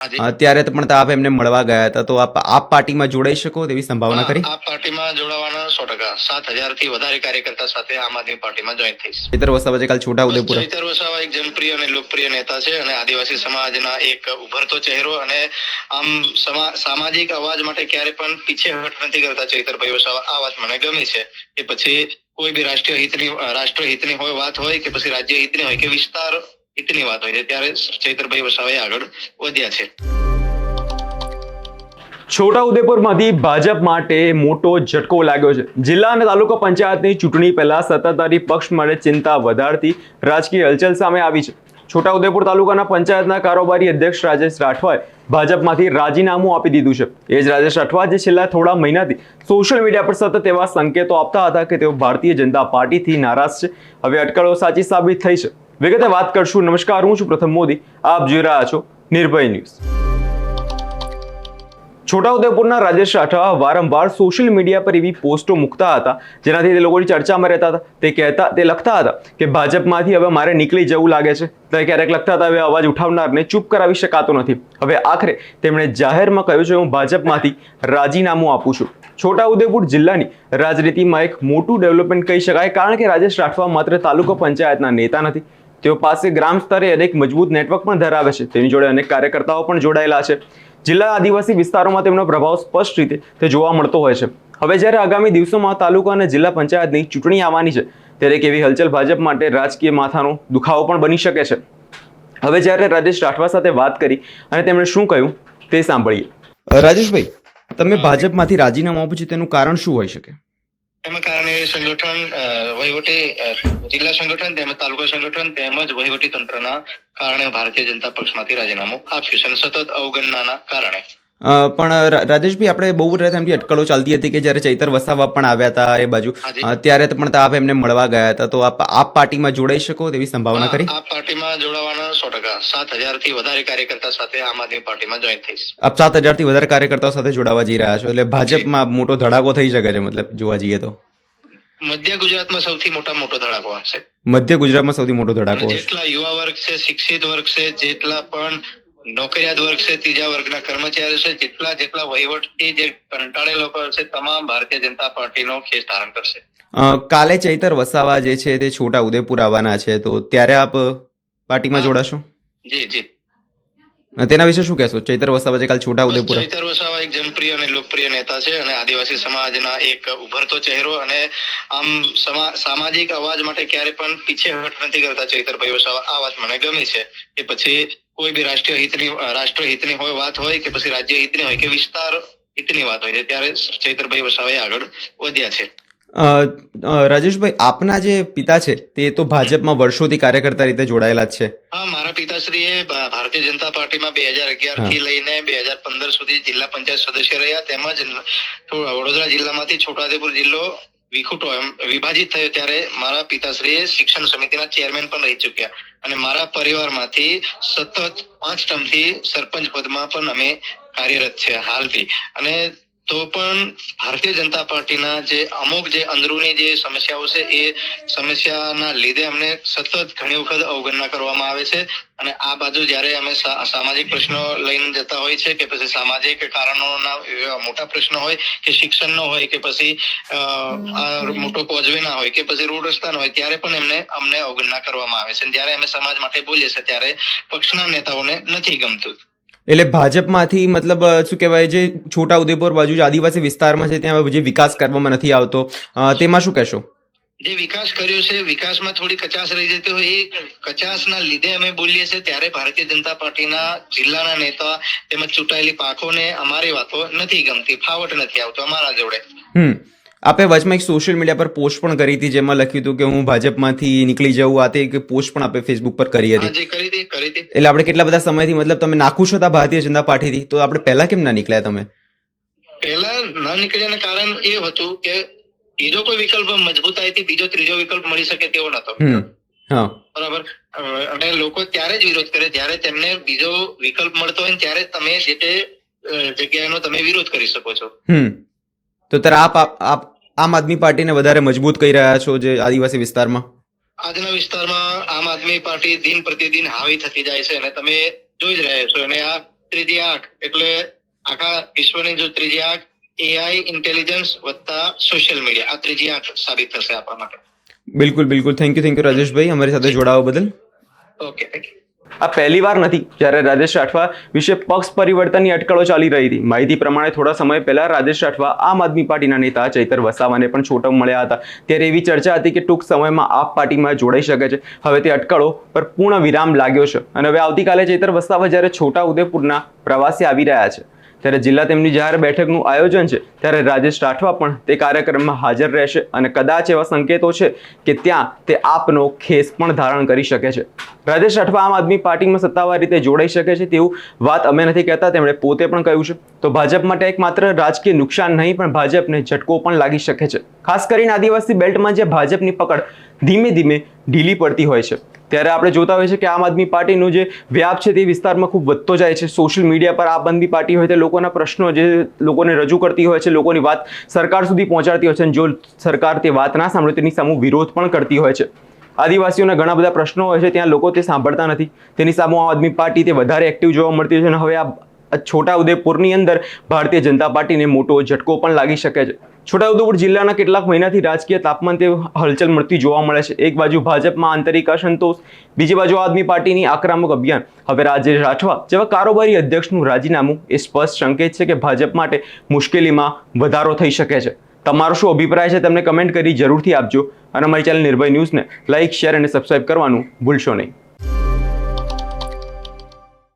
હાજી. અત્યારે પણ આપ એમને મળવા ગયા હતા તો આપ આપ પાર્ટીમાં જોડાઈ શકો તેવી સંભાવના કરી આપ પાર્ટીમાં જોડાવાના સો ટકા. સાત હજારથી વધારે કાર્યકર્તા સાથે આમ આદમી પાર્ટીમાં જોઈન થઈશ. ચેતર વસાવા જે કાલ છોટા ઉદેપુર ચૈતર વસાવા એક જનપ્રિય અને લોકપ્રિય નેતા છે અને આદિવાસી સમાજના એક ઉભરતો ચહેરો અને આમ સમા- સામાજિક અવાજ માટે ક્યારે પણ પીછેહટ નથી કરતા ચૈતરભાઈ વસાવા. આ વાત મને ગમી છે કે પછી કોઈ બી રાષ્ટ્રીય હિતની રાષ્ટ્ર હિતની હોય વાત હોય કે પછી રાજ્ય હિતની હોય કે વિસ્તાર હિતની વાત છે. ત્યારે ચૈતરભાઈ વસાવાએ આગળ વધ્યા છે. છોટાઉદેપુરમાંથી ભાજપ માટે મોટો ઝટકો લાગ્યો છે. જિલ્લા અને તાલુકા પંચાયતની ચૂંટણી પહેલા સત્તાધારી પક્ષ માટે ચિંતા વધારતી રાજકીય હલચલ સામે આવી છે. છોટાઉદેપુર તાલુકાના પંચાયતના કારોબારી અધ્યક્ષ રાજેશ રાઠવાએ ભાજપમાંથી રાજીનામું આપી દીધું છે. એ જ રાજેશ રાઠવા જે છેલ્લા થોડા મહિનાથી સોશિયલ મીડિયા પર સતત એવા સંકેતો આપતા હતા કે તેઓ ભારતીય જનતા પાર્ટીથી નારાજ છે. હવે અટકળો સાચી સાબિત થઈ છે. વિગતે વાત કરશું. નમસ્કાર, હું છું પ્રથમ મોદી. આપ જોઈ રહ્યા છો નિર્ભય ન્યૂઝ. છોટાઉદેપુરના રાજેશ રાઠવા વારંવાર સોશિયલ મીડિયા પર એવી પોસ્ટો મૂકતા હતા, જેનાથી તે લોકોની ચર્ચામાં રહેતા હતા. તે કહેતા, તે લખતા હતા કે ભાજપમાંથી હવે મારે નીકળી જવું લાગે છે. તે ક્યારેક લખતા હતા, હવે અવાજ ઉઠાવનારને ચૂપ કરાવી શકાતો નથી. હવે આખરે તેમણે જાહેરમાં કહ્યું છે, હું ભાજપમાંથી રાજીનામું આપું છું. છોટાઉદેપુર જિલ્લાની રાજનીતિમાં એક મોટું ડેવલપમેન્ટ કહી શકાય, કારણ કે રાજેશ રાઠવા માત્ર તાલુકા પંચાયતના નેતા નથી. તેઓ પાસે ગ્રામ સ્તરે અનેક મજબૂત નેટવર્ક પણ ધરાવે છે. તેની જોડે અનેક કાર્યકર્તાઓ પણ જોડાયેલા છે. જિલ્લા આદિવાસી વિસ્તારોમાં તેમનો પ્રભાવ સ્પષ્ટ રીતે તે જોવા મળતો હોય છે. હવે જ્યારે આગામી દિવસોમાં તાલુકા અને જિલ્લા પંચાયતની ચૂંટણી આવવાની છે ત્યારે એક એવી હલચલ ભાજપ માટે રાજકીય માથાનો દુખાવો પણ બની શકે છે. હવે જ્યારે રાજેશ રાઠવા સાથે વાત કરી અને તેમણે શું કહ્યું તે સાંભળીએ. રાજેશભાઈ તમે ભાજપમાંથી રાજીનામું આપ્યું છે તેનું કારણ શું હોઈ શકે? એમાં કારણે સંગઠન વહીવટી જિલ્લા સંગઠન તેમજ તાલુકા સંગઠન તેમજ વહીવટી તંત્રના કારણે ભારતીય જનતા પક્ષમાંથી રાજીનામું આપ્યું છે સતત અવગણનાના કારણે. પણ રાજેશભાઈ આપણે બહુ રહેતા એમની અટકળો ચાલતી હતી કે જ્યારે ચૈતર વસાવા પણ આવ્યા હતા એ બાજુ ત્યારે પણ આપ એમને મળવા ગયા હતા. તો આપ આપ પાર્ટીમાં જોડાઈ શકો તેવી સંભાવના કરી આપ પાર્ટીમાં જોડાવાના સો ટકા. સાત હજારથી વધારે કાર્યકર્તા સાથે આમ આદમી પાર્ટીમાં જોઈન થઈશ. આપ સાત હજારથી વધારે કાર્યકર્તાઓ સાથે જોડાવા જઈ રહ્યા છો એટલે ભાજપમાં મોટો ધડાકો થઈ શકે છે મતલબ જોવા જઈએ તો. મધ્ય ગુજરાતમાં સૌથી મોટા મોટો ધડાકો હશે. મધ્ય ગુજરાતમાં સૌથી મોટો ધડાકો જેટલા યુવા વર્ગ છે શિક્ષિત વર્ગ છે જેટલા પણ નોકરિયાત વર્ગ છે ત્રીજા વર્ગના કર્મચારીઓ છે જેટલા જેટલા વહીવટથી જે કંટાળે લોકો છે તમામ ભારતીય જનતા પાર્ટીનો ખેસ ધારણ કરશે. કાલે ચૈતર વસાવા જે છે તે છોટા ઉદેપુર આવવાના છે તો ત્યારે આપ પાર્ટીમાં જોડાશો? જી જી. તેના વિશે શું કહેશો? ચૈતર વસાવા જે કાલ છોટા ઉદેપુર ચૈતર વસાવા એક જનપ્રિય અને લોકપ્રિય નેતા છે અને આદિવાસી સમાજના એક ઉભરતો ચહેરો અને આમ સામાજિક અવાજ માટે ક્યારે પણ પીછેહટ નથી કરતા ચૈતરભાઈ વસાવા. આ વાત મને ગમી છે કે પછી કોઈ બી રાષ્ટ્રીય હિતની, રાષ્ટ્ર હિતની હોય વાત હોય કે પછી રાજ્ય હિતની હોય કે વિસ્તાર હિતની વાત હોય, ત્યારે ચૈતરભાઈ વસાવાએ આગળ વધ્યા છે. રાજેશભાઈ આપના જે પિતા છે તે તો ભાજપમાં વર્ષોથી કાર્યકર્તા રીતે જોડાયેલા જ છે. હા મારા પિતાશ્રીએ એ ભારતીય જનતા પાર્ટીમાં બે હજાર અગિયારથી લઈને બે હજાર પંદર સુધી જિલ્લા પંચાયત સદસ્ય રહ્યા. તેમજ વડોદરા જિલ્લામાંથી છોટાઉદેપુર જિલ્લો વિખુટો એમ વિભાજિત થયો ત્યારે મારા પિતાશ્રીએ શિક્ષણ સમિતિના ચેરમેન પણ રહી ચુક્યા. અને મારા પરિવારમાંથી સતત પાંચ ટર્મથી સરપંચ પદમાં પણ અમે કાર્યરત છે હાલથી. અને તો પણ ભારતીય જનતા પાર્ટીના જે અમુક જે અંદરૂની જે સમસ્યાઓ છે, એ સમસ્યાના લીધે અમને સતત ઘણી વખત અવગણના કરવામાં આવે છે. અને આ બાજુ જ્યારે અમે સામાજિક પ્રશ્નો લઈને જતા હોય છે કે પછી સામાજિક કારણોના મોટા પ્રશ્નો હોય કે શિક્ષણનો હોય કે પછી મોટો કોઝવેના હોય કે પછી રોડ રસ્તાનો હોય, ત્યારે પણ એમને, અમને અવગણના કરવામાં આવે છે. જ્યારે અમે સમાજ માટે બોલીએ છીએ, ત્યારે પક્ષના નેતાઓને નથી ગમતું. એટલે ભાજપમાંથી મતલબ શું કહેવાય જે છોટા ઉદેપુર બાજુ જે આદિવાસી વિસ્તારમાં છે ત્યાં જે વિકાસ કરવામાં નથી આવતો તેમાં શું કહેશો? જે વિકાસ કર્યો છે વિકાસમાં થોડી કચાશ રહી જતી હોય એ કચાશના લીધે અમે બોલીએ છીએ ત્યારે ભારતીય જનતા પાર્ટીના જિલ્લાના નેતા તેમજ ચૂંટાયેલી પાંખોને અમારી વાતો નથી ગમતી ફાવટ નથી આવતો અમારા જોડે. હમ. આપે વચમાં એક સોશિયલ મીડિયા પર પોસ્ટ પણ કરી હતી જેમાં લખ્યું હતું કે હું ભાજપમાંથી નીકળી જવું આ તે પોસ્ટ પણ આપે ફેસબુક પર કરી હતી. હતી હતી. એટલે આપણે કેટલા બધા સમયથી મતલબ તમે નાખું છો તા ભારતીય જનતા પાર્ટીથી તો આપણે પહેલા કેમ ના નીકળ્યા તમે? પહેલા ન નીકળ્યાનું કારણ એ હતું કે બીજો કોઈ વિકલ્પ મજબૂતાઈથી બીજો ત્રીજો વિકલ્પ મળી શકે તેવો નતો. હા. બરાબર. અને લોકો ત્યારે જ વિરોધ કરે જ્યારે તેમને બીજો વિકલ્પ મળતો હોય ને ત્યારે તમે જે તે જગ્યાનો તમે વિરોધ કરી શકો છો. તો ત્યારે આપ આપ આમ આદમી પાર્ટીને વધારે મજબૂત કહી રહ્યા છો જે આદિવાસી વિસ્તારમાં? આજના વિસ્તારમાં આમ આદમી પાર્ટી દિન પ્રતિદિન હાવી થતી જાય છે અને તમે જોઈ જ રહ્યા છો અને આ ત્રીજી આંખ એટલે આખા વિશ્વની જો ત્રીજી આંખ એઆઈ ઇન્ટેલિજન્સ વત્તા સોશિયલ મીડિયા આ ત્રીજી આંખ સાબિત થશે આપણા માટે. બિલકુલ બિલકુલ. Thank you thank you Rajeshbhai. અમારી સાથે જોડાવા બદલ. ઓકે થેન્ક યુ આ પહેલી વાર નથી જ્યારે રાજેશ રાઠવા વિશે પક્ષ પરિવર્તનની અટકળો ચાલી રહી હતી. માહિતી પ્રમાણે થોડા સમય પહેલા રાજેશ રાઠવા આમ આદમી પાર્ટીના નેતા ચૈતર વસાવાને પણ છોટો મળ્યા હતા. ત્યારે એવી ચર્ચા હતી કે ટૂંક સમયમાં આપ પાર્ટીમાં જોડાઈ શકે છે. હવે તે અટકળો પર પૂર્ણ વિરામ લાગ્યો છે. અને હવે આવતીકાલે ચૈતર વસાવા જ્યારે છોટા ઉદેપુરના પ્રવાસે આવી રહ્યા છે. ત્યારે જિલ્લા તેમની જાહેર બેઠકનું આયોજન છે. ત્યારે રાજેશ રાઠવા પણ તે કાર્યક્રમમાં હાજર રહેશે અને કદાચ એવા સંકેતો છે કે ત્યાં તે આપનો ખેસ પણ ધારણ કરી શકે છે. રાજેશ રાઠવા આમ આદમી પાર્ટીમાં સત્તાવાર રીતે જોડાઈ શકે છે તેવું વાત અમે નથી કહેતા, તેમણે પોતે પણ કહ્યું છે. તો ભાજપ માટે એક માત્ર રાજકીય નુકસાન નહીં, પણ ભાજપને ઝટકો પણ લાગી શકે છે. ખાસ કરીને આદિવાસી બેલ્ટમાં જે ભાજપની પકડ ધીમે ધીમે ઢીલી પડતી હોય છે. ત્યારે આપણે જોતા હોઈએ છીએ કે આમ આદમી પાર્ટીનો જે વ્યાપ છે તે વિસ્તારમાં ખૂબ વધતો જાય છે. સોશિયલ મીડિયા પર આમ આદમી પાર્ટી હોય તે લોકોના પ્રશ્નો જે લોકોને રજૂ કરતી હોય છે, લોકોની વાત સરકાર સુધી પહોંચાડતી હોય છે અને જો સરકાર તે વાત ના સાંભળે તેની સામે વિરોધ પણ કરતી હોય છે. આદિવાસીઓના ઘણા બધા પ્રશ્નો હોય છે, ત્યાં લોકો તે સાંભળતા નથી. તેની સામે આમ આદમી પાર્ટી તે વધારે એક્ટિવ જોવા મળતી હોય છે અને હવે આ છોટા ઉદેપુરની અંદર ભારતીય જનતા પાર્ટીને મોટો ઝટકો પણ લાગી શકે છે. છોટાઉદેપુર જિલ્લાના કેટલાક મહિનાથી રાજકીય તાપમાન તે હલચલ મળતી જોવા મળે છે. એક બાજુ ભાજપમાં આંતરિક અસંતોષ, બીજી બાજુ આદમી પાર્ટીની આક્રમક અભિયાન. હવે રાજેશ રાઠવા જેવા કારોબારી અધ્યક્ષનું રાજીનામું એ સ્પષ્ટ સંકેત છે કે ભાજપ માટે મુશ્કેલીમાં વધારો થઈ શકે છે. તમારો શું અભિપ્રાય છે? તમને કમેન્ટ કરી જરૂરથી આપજો. અને અમારી ચેનલ નિર્ભય ન્યૂઝને લાઇક શેર અને સબસ્ક્રાઇબ કરવાનું ભૂલશો નહીં.